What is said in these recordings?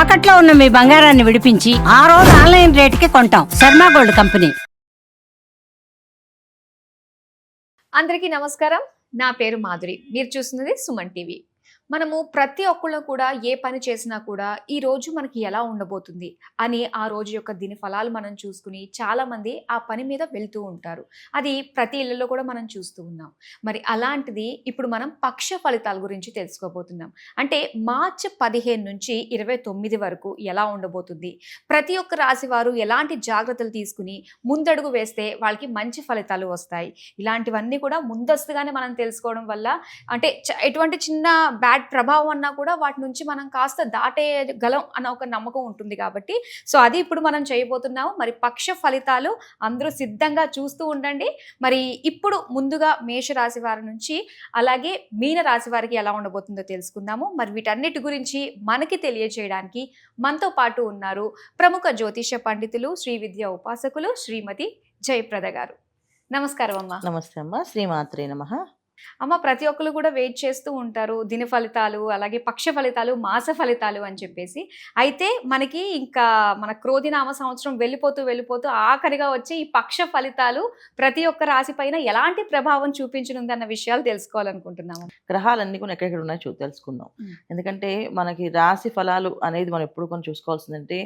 తాకట్లో ఉన్న మీ బంగారాన్ని విడిపించి ఆ రోజు ఆన్లైన్ రేటుకి కొంటాం. Sharma gold company. అందరికీ నమస్కారం. నా పేరు మాధురి. మీరు చూస్తున్నది సుమన్ టీవీ. మనము ప్రతి ఒక్కళ్ళు కూడా ఏ పని చేసినా కూడా ఈ రోజు మనకి ఎలా ఉండబోతుంది అని ఆ రోజు యొక్క దీని ఫలాలు మనం చూసుకుని చాలామంది ఆ పని మీద వెళ్తూ ఉంటారు. అది ప్రతి ఇళ్ళలో కూడా మనం చూస్తూ ఉన్నాం. మరి అలాంటిది ఇప్పుడు మనం పక్ష ఫలితాల గురించి తెలుసుకోబోతున్నాం. అంటే మార్చి పదిహేను నుంచి ఇరవై తొమ్మిది వరకు ఎలా ఉండబోతుంది? ప్రతి ఒక్క రాశి వారు ఎలాంటి జాగ్రత్తలు తీసుకుని ముందడుగు వేస్తే వాళ్ళకి మంచి ఫలితాలు వస్తాయి? ఇలాంటివన్నీ కూడా ముందస్తుగానే మనం తెలుసుకోవడం వల్ల అంటే చ- ఎటువంటి చిన్న బ్యాడ్ ప్రభావం అన్నా కూడా వాటి నుంచి మనం కాస్త దాటేయగలం అన్న ఒక నమ్మకం ఉంటుంది కాబట్టి. సో అది ఇప్పుడు మనం చేయబోతున్నాము. మరి పక్ష ఫలితాలు అందరూ సిద్ధంగా చూస్తూ ఉండండి. మరి ఇప్పుడు ముందుగా మేషరాశి వారి నుంచి అలాగే మీన రాశి వారికి ఎలా ఉండబోతుందో తెలుసుకుందాము. మరి వీటన్నిటి గురించి మనకి తెలియజేయడానికి మనతో పాటు ఉన్నారు ప్రముఖ జ్యోతిష పండితులు శ్రీ విద్య ఉపాసకులు శ్రీమతి జయప్రద గారు. నమస్కారం అమ్మ. నమస్తే అమ్మ. శ్రీమాత్రే నమ. అమ్మ ప్రతి ఒక్కరు కూడా వెయిట్ చేస్తూ ఉంటారు. దిన ఫలితాలు అలాగే పక్ష ఫలితాలు మాస ఫలితాలు అని చెప్పేసి. అయితే మనకి ఇంకా మన క్రోధినామ సంవత్సరం వెళ్ళిపోతూ వెళ్ళిపోతూ ఆఖరిగా వచ్చే ఈ పక్ష ఫలితాలు ప్రతి ఒక్క రాశి పైన ఎలాంటి ప్రభావం చూపించనుంది అన్న విషయాలు తెలుసుకోవాలనుకుంటున్నాము. గ్రహాలన్నీ కూడా ఎక్కడెక్కడ ఉన్నాయో చూ తెలుసుకుందాం. ఎందుకంటే మనకి రాశి ఫలాలు అనేది మనం ఎప్పుడు కొన్ని చూసుకోవాల్సిందంటే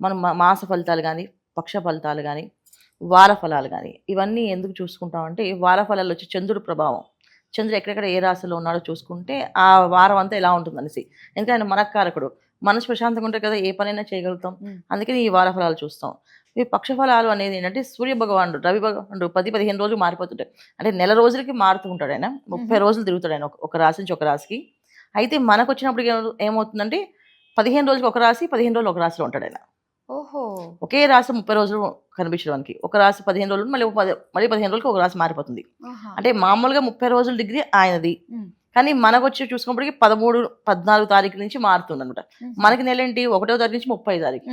మనం మాస ఫలితాలు కానీ పక్ష ఫలితాలు కానీ వార ఫలాలు కానీ ఇవన్నీ ఎందుకు చూసుకుంటామంటే వార ఫలాలు వచ్చి చంద్రుడు ప్రభావం. చంద్రుడు ఎక్కడెక్కడ ఏ రాశిలో ఉన్నాడో చూసుకుంటే ఆ వారం అంతా ఎలా ఉంటుంది అనేసి ఎందుకంటే ఆయన మనకారకుడు. మనసు ప్రశాంతంగా ఉంటే కదా ఏ పనైనా చేయగలుగుతాం. అందుకని ఈ వార ఫలాలు చూస్తాం. ఈ పక్ష ఫలాలు అనేది ఏంటంటే సూర్య భగవానుడు రవి భగవానుడు పది పదిహేను రోజులు మారిపోతుంటాయి అంటే నెల రోజులకి మారుతూ ఉంటాడు ఆయన. ముప్పై. రోజులు తిరుగుతాడు ఆయన ఒక- రాశి నుంచి ఒక రాశికి. అయితే మనకు వచ్చినప్పుడు ఏమవు- ఏమవుతుందంటే పదిహేను రోజులకి ఒక రాశి పదిహేను రోజులు ఒక రాశిలో ఉంటాడు ఆయన. ఓహో. ఒకే రాశి ముప్పై రోజులు కనిపించడానికి ఒక రాశి పదిహేను రోజులు మళ్ళీ పది మళ్ళీ పదిహేను రోజులకి ఒక రాశి మారిపోతుంది. అంటే మామూలుగా ముప్పై రోజుల డిగ్రీ ఆయనది. కానీ మనకు వచ్చి చూసుకున్నప్పటికి పదమూడు పద్నాలుగు తారీఖు నుంచి మారుతుంది అనమాట. మనకి నెల ఏంటి? ఒకటో తారీఖు నుంచి ముప్పై తారీఖు.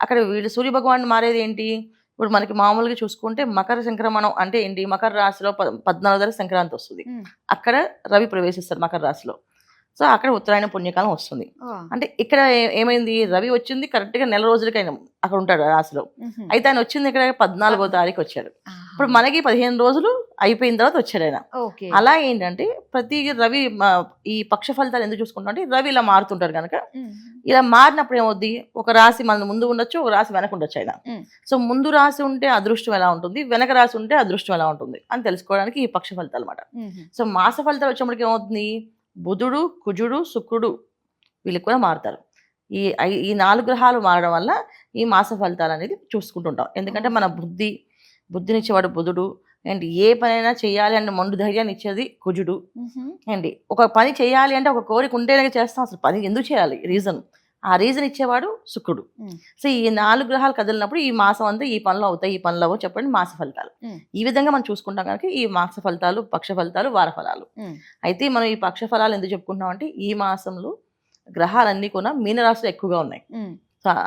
అక్కడ వీళ్ళు సూర్య భగవాన్ మారేది ఏంటి? ఇప్పుడు మనకి మామూలుగా చూసుకుంటే మకర సంక్రమణం అంటే ఏంటి? మకర రాశిలో పద్నాలుగు తారీఖు సంక్రాంతి వస్తుంది. అక్కడ రవి ప్రవేశిస్తారు మకర రాశిలో. సో అక్కడ ఉత్తరాయణ పుణ్యకాలం వస్తుంది. అంటే ఇక్కడ ఏమైంది? రవి వచ్చింది కరెక్ట్గా నెల రోజులకైనా అక్కడ ఉంటాడు ఆ రాశిలో. అయితే ఆయన వచ్చింది ఇక్కడ పద్నాలుగో తారీఖు వచ్చాడు. ఇప్పుడు మనకి పదిహేను రోజులు అయిపోయిన తర్వాత వచ్చాడు ఆయన. అలా ఏంటంటే ప్రతి రవి ఈ పక్ష ఫలితాలు ఎందుకు చూసుకుంటాం అంటే రవి ఇలా మారుతుంటాడు కనుక. ఇలా మారినప్పుడు ఏమవుద్ది? ఒక రాశి మన ముందు ఉండొచ్చు ఒక రాశి వెనక ఉండొచ్చు ఆయన. సో ముందు రాశి ఉంటే అదృష్టం ఎలా ఉంటుంది? వెనక రాశి ఉంటే అదృష్టం ఎలా ఉంటుంది? అని తెలుసుకోవడానికి ఈ పక్ష ఫలితాలు అనమాట. సో మాస ఫలితాలు వచ్చినప్పటికి ఏమవుతుంది? బుధుడు కుజుడు శుక్రుడు వీళ్ళకి కూడా మారుతారు. ఈ ఈ నాలుగు గ్రహాలు మారడం వల్ల ఈ మాస ఫలితాలు అనేది చూసుకుంటుంటాం. ఎందుకంటే మన బుద్ధి బుద్ధినిచ్చేవాడు బుధుడు. అండ్ ఏ పనైనా చేయాలి అంటే మొండు ధైర్యాన్ని ఇచ్చేది కుజుడు. అండి ఒక పని చేయాలి అంటే ఒక కోరిక ఉంటేనే చేస్తాం. అసలు పని ఎందుకు చేయాలి? రీజన్. ఆ రీజన్ ఇచ్చేవాడు శుక్రుడు. సో ఈ నాలుగు గ్రహాలు కదిలినప్పుడు ఈ మాసం అంతా ఈ పనులు అవుతాయి ఈ పనులు అవ్వవు చెప్పండి మాస ఫలితాలు. ఈ విధంగా మనం చూసుకుంటాం కనుక ఈ మాస ఫలితాలు పక్ష ఫలితాలు వార ఫలాలు. అయితే మనం ఈ పక్ష ఫలాలు ఎందుకు చెప్పుకుంటాం అంటే ఈ మాసంలో గ్రహాలన్నీ కూడా మీనరాశులు ఎక్కువగా ఉన్నాయి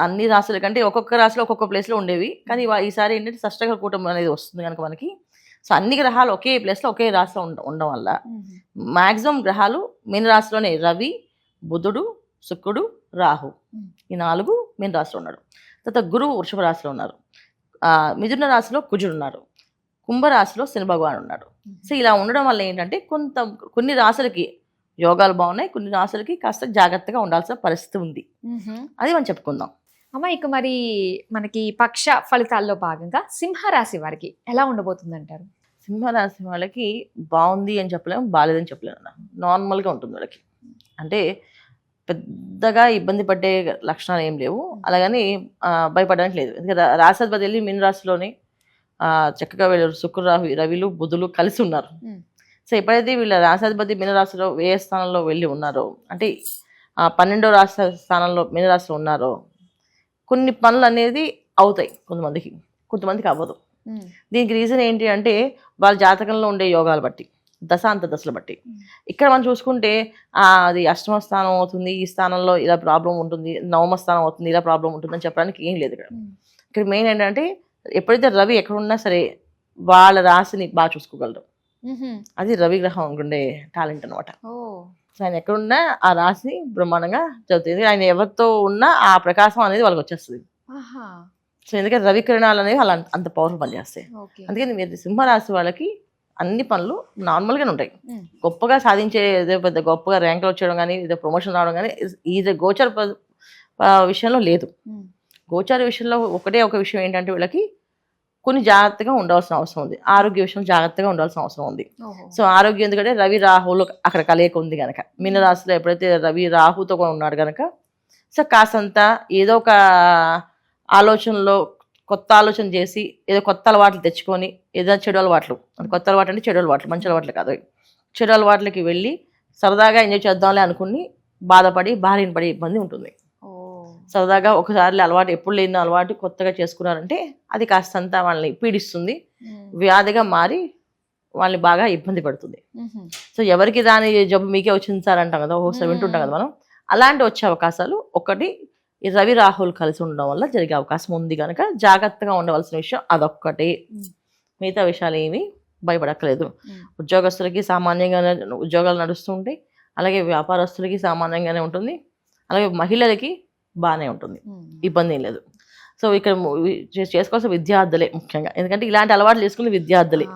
అన్ని రాశుల కంటే ఒక్కొక్క రాశిలో ఒక్కొక్క ప్లేస్లో ఉండేవి కానీ ఈసారి ఏంటంటే షష్టగ్రహ కూటమి అనేది వస్తుంది కనుక మనకి సో అన్ని గ్రహాలు ఒకే ప్లేస్లో ఒకే రాశిలో ఉండ ఉండడం వల్ల మ్హూ. మాక్సిమం గ్రహాలు మీన రాశిలోనే రవి బుధుడు శుక్రుడు రాహు. ఈ నాలుగు మీన రాశిలో ఉన్నాడు తర్వాత గురువు వృషభ రాశిలో ఉన్నారు. మిథున రాశిలో కుజుడు ఉన్నారు. కుంభరాశిలో శని భగవాన్ ఉన్నాడు. సో ఇలా ఉండడం వల్ల ఏంటంటే కొంత కొన్ని రాశులకి యోగాలు బాగున్నాయి కొన్ని రాశులకి కాస్త జాగ్రత్తగా ఉండాల్సిన పరిస్థితి ఉంది. అది మనం చెప్పుకుందాం. అమ్మ ఇక మరి మనకి పక్ష ఫలితాల్లో భాగంగా సింహరాశి వారికి ఎలా ఉండబోతుంది అంటారు సింహరాశి వాళ్ళకి బాగుంది అని చెప్పలేము బాగాలేదని చెప్పలేము నార్మల్గా ఉంటుంది వాళ్ళకి. అంటే పెద్దగా ఇబ్బంది పడే లక్షణాలు ఏం లేవు. అలాగని భయపడడానికి లేదు. ఎందుకంటే రాశాధిపతి వెళ్ళి మీన రాశిలోని చక్కగా వీళ్ళు శుక్ర రాహు రవిలు బుధులు కలిసి ఉన్నారు. సో ఎప్పుడైతే వీళ్ళ రాశాధిపతి మీనరాశిలో ఏ స్థానంలో వెళ్ళి ఉన్నారో అంటే పన్నెండో రాశి స్థానంలో మీనరాశిలో ఉన్నారో కొన్ని పనులు అనేది అవుతాయి కొంతమందికి. కొంతమందికి అవ్వదు. దీనికి రీజన్ ఏంటి అంటే వాళ్ళ జాతకంలో ఉండే యోగాలు బట్టి. దశాంత దశలు బట్టి. ఇక్కడ మనం చూసుకుంటే ఆ, అది అష్టమ స్థానం అవుతుంది ఈ స్థానంలో ఇలా ప్రాబ్లం ఉంటుంది నవమ స్థానం అవుతుంది ఇలా ప్రాబ్లం ఉంటుంది అని చెప్పడానికి ఏం లేదు ఇక్కడ. ఇక్కడ మెయిన్ ఏంటంటే ఎప్పుడైతే రవి ఎక్కడున్నా సరే వాళ్ళ రాశిని బాగా చూసుకోగలరు. అది రవి గ్రహం ఉండే టాలెంట్ అనమాట ఆయన ఎక్కడున్నా ఆ రాశి బ్రహ్మాండంగా చదువుతుంది. ఆయన ఎవరితో ఉన్నా ఆ ప్రకాశం అనేది వాళ్ళకి వచ్చేస్తుంది. సో ఎందుకంటే రవి కిరణాలు అనేవి అలా అంత- పవర్ఫుల్ పనిచేస్తాయి. అందుకని మీరు సింహరాశి వాళ్ళకి అన్ని పనులు నార్మల్గానే ఉంటాయి. గొప్పగా సాధించే ఏదో పెద్ద గొప్పగా ర్యాంకులు వచ్చేయడం కానీ ఏదో ప్రమోషన్ రావడం కానీ ఇది గోచర విషయంలో లేదు. గోచార విషయంలో ఒకటే ఒక విషయం ఏంటంటే వీళ్ళకి కొన్ని జాగ్రత్తగా ఉండాల్సిన అవసరం ఉంది. ఆరోగ్య విషయంలో జాగ్రత్తగా ఉండాల్సిన అవసరం ఉంది. సో ఆరోగ్యం ఎందుకంటే రవి రాహులు అక్కడ కలయిక ఉంది కనుక మీన రాశిలో ఎప్పుడైతే రవి రాహుతో కూడా ఉన్నాడు కనుక సో కాసంత ఏదో ఒక ఆలోచనలో కొత్త ఆలోచన చేసి ఏదో కొత్త అలవాట్లు తెచ్చుకొని ఏదో చెడు అలవాట్లు. కొత్త అలవాటు అంటే చెడు అలవాట్లు మంచి అలవాట్లు కాదు. చెడు అలవాట్లకి వెళ్ళి సరదాగా ఎంజాయ్ చేద్దాంలే అనుకుని బాధపడి బారిన పడే ఇబ్బంది ఉంటుంది. సరదాగా ఒకసారి అలవాటు ఎప్పుడు లేని అలవాటు కొత్తగా చేసుకున్నారంటే అది కాస్తంత వాళ్ళని పీడిస్తుంది. వ్యాధిగా మారి వాళ్ళని బాగా ఇబ్బంది పెడుతుంది. సో ఎవరికి దాని జబ్బు మీకే వచ్చింది సార్ అంటాం కదా ఒకసారి వింటుంటాం కదా మనం. అలాంటి వచ్చే అవకాశాలు ఒకటి ఈ రవి రాహుల్ కలిసి ఉండడం వల్ల జరిగే అవకాశం ఉంది కనుక జాగ్రత్తగా ఉండవలసిన విషయం అదొక్కటే. మిగతా విషయాలు ఏమీ భయపడక్కలేదు. ఉద్యోగస్తులకి సామాన్యంగానే ఉద్యోగాలు నడుస్తుంటాయి అలాగే వ్యాపారస్తులకి సామాన్యంగానే ఉంటుంది అలాగే మహిళలకి బాగానే ఉంటుంది. ఇబ్బంది ఏం లేదు సో ఇక్కడ చేసుకోవాల్సిన విద్యార్థులే ముఖ్యంగా ఎందుకంటే ఇలాంటి అలవాట్లు చేసుకునే విద్యార్థులే.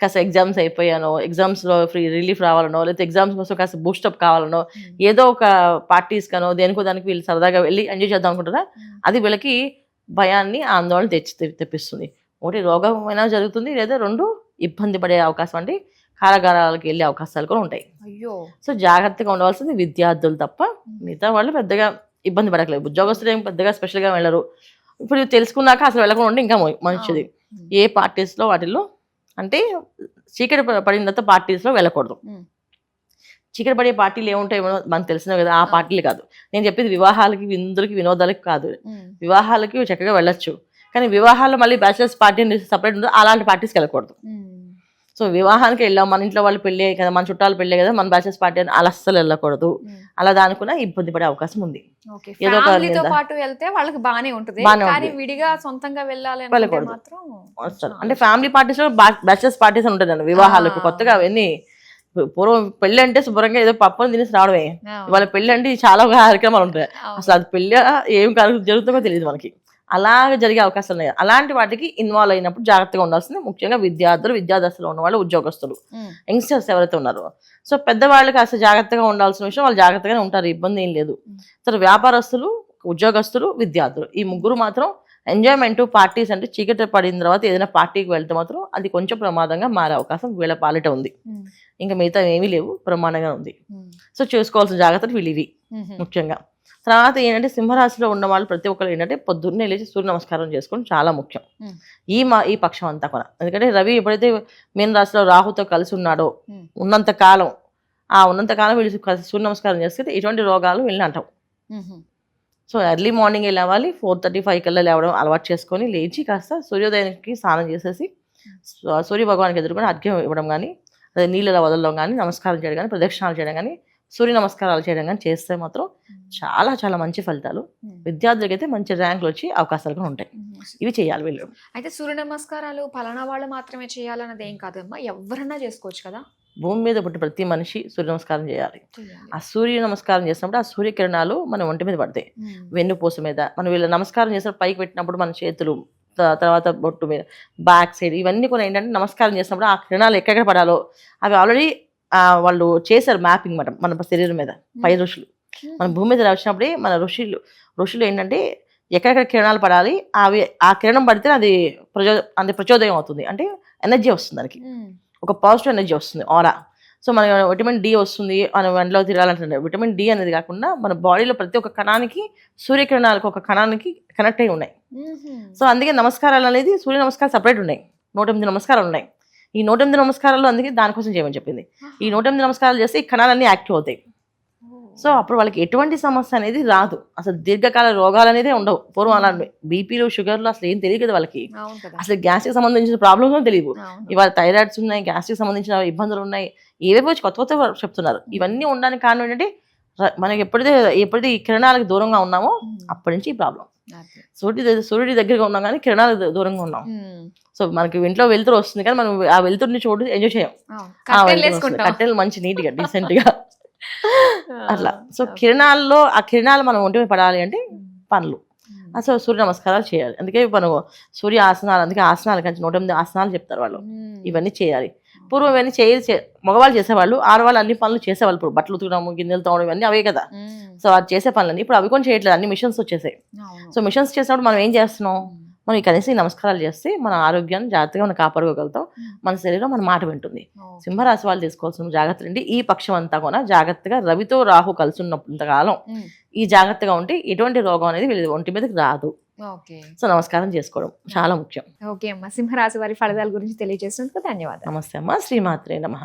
కాస్త ఎగ్జామ్స్ అయిపోయానో ఎగ్జామ్స్లో ఫ్రీ రిలీఫ్ రావాలనో లేకపోతే ఎగ్జామ్స్ కోసం కాస్త బూస్టప్ కావాలనో ఉమ్. ఏదో ఒక పార్టీస్ కనో దేనికో దానికి వీళ్ళు సరదాగా వెళ్ళి ఎంజాయ్ చేద్దాం అనుకుంటారా? ఉమ్. అది వీళ్ళకి భయాన్ని ఆందోళన తెచ్చి తెప్పిస్తుంది. ఒకటి రోగమైనా జరుగుతుంది లేదా రెండు ఇబ్బంది పడే అవకాశం అంటే కారాగారాలకు వెళ్ళే అవకాశాలు కూడా ఉంటాయి. అయ్యో. సో జాగ్రత్తగా ఉండవలసింది విద్యార్థులు తప్ప మిగతా వాళ్ళు పెద్దగా ఇబ్బంది పడట్లేదు ఉద్యోగస్తులు ఏం పెద్దగా స్పెషల్గా వెళ్ళరు. ఇప్పుడు తెలుసుకున్నాక అసలు వెళ్ళకుండా ఉంటే ఇంకా మంచిది. ఏ పార్టీస్లో వాటిల్లో అంటే చీకటి పడిన తర్వాత పార్టీస్లో వెళ్ళకూడదు. చీకటి పడే పార్టీలు ఏముంటాయో మనకు తెలిసినవి కదా ఆ. పార్టీలు కాదు నేను చెప్పేది వివాహాలకి విందులకి వినోదాలకి కాదు. వివాహాలకి చక్కగా వెళ్ళొచ్చు కానీ వివాహాల్లో మళ్ళీ బ్యాచిలర్స్ పార్టీ సపరేట్ ఉందో అలాంటి పార్టీస్కి వెళ్ళకూడదు. సో వివాహానికి వెళ్ళాం మన ఇంట్లో వాళ్ళు పెళ్ళే కదా మన చుట్టాలు పెళ్ళే కదా మన బ్యాచిలర్స్ పార్టీ అని అలా అస్సలు వెళ్ళకూడదు. అలా దానికున్న ఇబ్బంది పడే అవకాశం ఉంది ఏదో. పాటు వెళ్తే వాళ్ళకి బానే ఉంటది కానీ. విడిగా సొంతంగా వెళ్ళాలి. మాత్రం అంటే ఫ్యామిలీ పార్టీస్లో బ్యాచిలర్స్ పార్టీస్ ఉంటుంది వివాహాలకు ఆ. కొత్తగా అవన్నీ పూర్వం పెళ్ళి అంటే శుభ్రంగా ఏదో పప్పుని తినేసి రావడమే. ఇవాళ పెళ్ళి అంటే చాలా కార్యక్రమాలు ఉంటాయి. అసలు అది పెళ్ళి ఏం కార్యక్రమం జరుగుతుందో తెలియదు మనకి అలాగ జరిగే అవకాశాలు ఉన్నాయి. అలాంటి వాటికి ఇన్వాల్వ్ అయినప్పుడు జాగ్రత్తగా ఉండాల్సింది. ముఖ్యంగా విద్యార్థులు విద్యాదశలో ఉన్న వాళ్ళు ఉద్యోగస్తులు. యంగ్స్టర్స్ ఎవరైతే ఉన్నారో. సో పెద్దవాళ్ళు కాస్త జాగ్రత్తగా ఉండాల్సిన విషయం వాళ్ళు జాగ్రత్తగానే ఉంటారు. ఇబ్బంది ఏం లేదు. సరే వ్యాపారస్తులు ఉద్యోగస్తులు విద్యార్థులు ఈ ముగ్గురు మాత్రం ఎంజాయ్మెంట్ పార్టీస్ అంటే చీకటి పడిన తర్వాత ఏదైనా పార్టీకి వెళ్తే మాత్రం అది కొంచెం ప్రమాదంగా మారే అవకాశం వీళ్ళ పాలిట ఉంది. ఇంకా మిగతా ఏమీ లేవు. ప్రమాదంగా ఉంది. సో చేసుకోవాల్సిన జాగ్రత్తలు వీళ్ళు ఇవి. ముఖ్యంగా. తర్వాత ఏంటంటే సింహరాశిలో ఉన్న వాళ్ళు ప్రతి ఒక్కరు ఏంటంటే పొద్దున్నే లేచి సూర్య నమస్కారం చేసుకోవడం చాలా ముఖ్యం. ఈ మా ఈ పక్షం అంతా కూడా ఎందుకంటే రవి ఎప్పుడైతే మీన రాశిలో రాహుతో కలిసి ఉన్నాడో. ఉన్నంత కాలం ఆ ఉన్నంత కాలం వీళ్ళు సూర్య నమస్కారం చేస్తే ఎటువంటి రోగాలు వీళ్ళని అంటాం ఉమ్. సో ఎర్లీ మార్నింగ్ లేవాలి ఫోర్ థర్టీ ఫైవ్ కల్లా లేవడం అలవాటు చేసుకొని లేచి కాస్త సూర్యోదయానికి స్నానం చేసేసి సూర్య భగవానికి ఎదుర్కొని అర్ఘ్యం ఇవ్వడం కానీ అదే నీళ్ళ వదలడం కానీ నమస్కారం చేయడం కానీ ప్రదక్షిణాలు చేయడం కానీ సూర్య నమస్కారాలు చేయడం కానీ చేస్తే మాత్రం చాలా చాలా మంచి ఫలితాలు. విద్యార్థులకి అయితే మంచి ర్యాంకులు వచ్చి అవకాశాలు కూడా ఉంటాయి. ఇవి చేయాలి వీళ్ళు. అయితే సూర్య నమస్కారాలు ఫలానా వాళ్ళు మాత్రమే చేయాలన్నది ఏం కాదమ్మా ఎవరన్నా చేసుకోవచ్చు కదా. భూమి మీద పుట్టి ప్రతి మనిషి సూర్య నమస్కారం చేయాలి. ఆ సూర్య నమస్కారం చేసినప్పుడు ఆ సూర్యకిరణాలు మన ఒంటి మీద పడతాయి. వెన్నుపూస మీద. మనం వీళ్ళ నమస్కారం చేసినప్పుడు పైకి పెట్టినప్పుడు మన చేతులు తర్వాత బొట్టు మీద బ్యాక్ సైడ్ ఇవన్నీ కూడా ఏంటంటే నమస్కారం చేసినప్పుడు ఆ కిరణాలు ఎక్కడెక్కడ పడాలో అవి ఆల్రెడీ వాళ్ళు చేశారు మ్యాపింగ్ మాట మన శరీరం మీద. పై ఋషులు. మన భూమి మీద వచ్చినప్పుడే మన ఋషులు ఋషులు ఏంటంటే ఎక్కడెక్కడ కిరణాలు పడాలి అవి ఆ కిరణం పడితే అది ప్రచో అంటే ప్రచోదయం అవుతుంది. అంటే ఎనర్జీ వస్తుంది దానికి. ఒక పాజిటివ్ ఎనర్జీ వస్తుంది ఆరా సో మన విటమిన్ డి వస్తుంది మన వెంటలో తిరగాలంటే విటమిన్ డి అనేది కాకుండా మన బాడీలో ప్రతి ఒక్క కణానికి సూర్యకిరణాలకు ఒక కణానికి కనెక్ట్ అయి ఉన్నాయి. సో అందుకే నమస్కారాలు అనేది సూర్య నమస్కారాలు సపరేట్ ఉన్నాయి. నూట ఎనిమిది నమస్కారాలు ఉన్నాయి. ఈ నూట ఎనిమిది నమస్కారాలు అందుకే దానికోసం చేయమని చెప్పింది. ఈ నూట ఎనిమిది నమస్కారాలు చేస్తే ఈ కణాలన్నీ యాక్టివ్ అవుతాయి. సో అప్పుడు వాళ్ళకి ఎటువంటి సమస్య అనేది రాదు. అసలు దీర్ఘకాల రోగాలు అనేది ఉండవు. పూర్వం అలా బీపీలు షుగర్లు అసలు ఏం తెలియదు కదా వాళ్ళకి. అసలు గ్యాస్కి సంబంధించిన ప్రాబ్లమ్స్ తెలియదు అవును. ఇవాళ థైరాయిడ్స్ ఉన్నాయి గ్యాస్ట్రిక్ సంబంధించిన ఇబ్బందులు ఉన్నాయి. ఏవేవో వచ్చి కొత్త కొత్త చెప్తున్నారు. ఇవన్నీ ఉండడానికి కారణం ఏంటంటే మనకి ఎప్పుడైతే ఎప్పుడైతే ఈ కిరణాలకు దూరంగా ఉన్నామో. అప్పటి నుంచి ఈ ప్రాబ్లం. సూర్యుడి దగ్గర- సూర్యుడి దగ్గరగా ఉన్నాం కానీ కిరణాలకు దూ- దూరంగా ఉన్నాం. సో మనకి ఇంట్లో వెలుతురు వస్తుంది కానీ మనం ఆ వెలుతురుని చూడు ఎంజాయ్ చేయం. కట్టెలు మంచి నీట్గా డీసెంట్గా. అట్లా. సో కిరణాల్లో ఆ కిరణాలు మనం ఒంటి మీద పడాలి అంటే పనులు. సో సూర్య నమస్కారాలు చేయాలి. అందుకే మనం సూర్య ఆసనాలు అందుకే ఆసనాలు కంటే నూట ఎనిమిది ఆసనాలు చెప్తారు వాళ్ళు. ఇవన్నీ చేయాలి. పూర్వం ఇవన్నీ చేయ మగవాళ్ళు చేసేవాళ్ళు ఆడవాళ్ళు అన్ని పనులు చేసేవాళ్ళు. ఇప్పుడు బట్టలు ఉతకడం గిన్నెలు తోవడం ఇవన్నీ అవే కదా. సో అది చేసే పనులన్నీ ఇప్పుడు అవి కూడా చేయట్లేదు. అన్ని మిషన్స్ వచ్చేసాయి. సో మిషన్స్ చేసినప్పుడు మనం ఏం చేస్తున్నాం? మనం ఈ నమస్కారాలు చేస్తే మన ఆరోగ్యాన్ని జాగ్రత్తగా మనం కాపాడుకోగలుగుతాం. మన శరీరం మన మాట వింటుంది. సింహరాశి వాళ్ళు తీసుకోవాల్సిన జాగ్రత్తలు అండి ఈ పక్షం అంతా కూడా జాగ్రత్తగా రవితో రాహు కలిసి ఉన్నంత కాలం ఈ జాగ్రత్తగా ఉంటే ఎటువంటి రోగం అనేది వీళ్ళ ఒంటి మీదకి రాదు. సో నమస్కారం చేసుకోవడం చాలా ముఖ్యం. ఓకే అమ్మ. సింహరాశి వారి ఫలితాల గురించి తెలియజేసినందుకు ధన్యవాదాలు. నమస్తే అమ్మ. శ్రీమాత్రే నమ.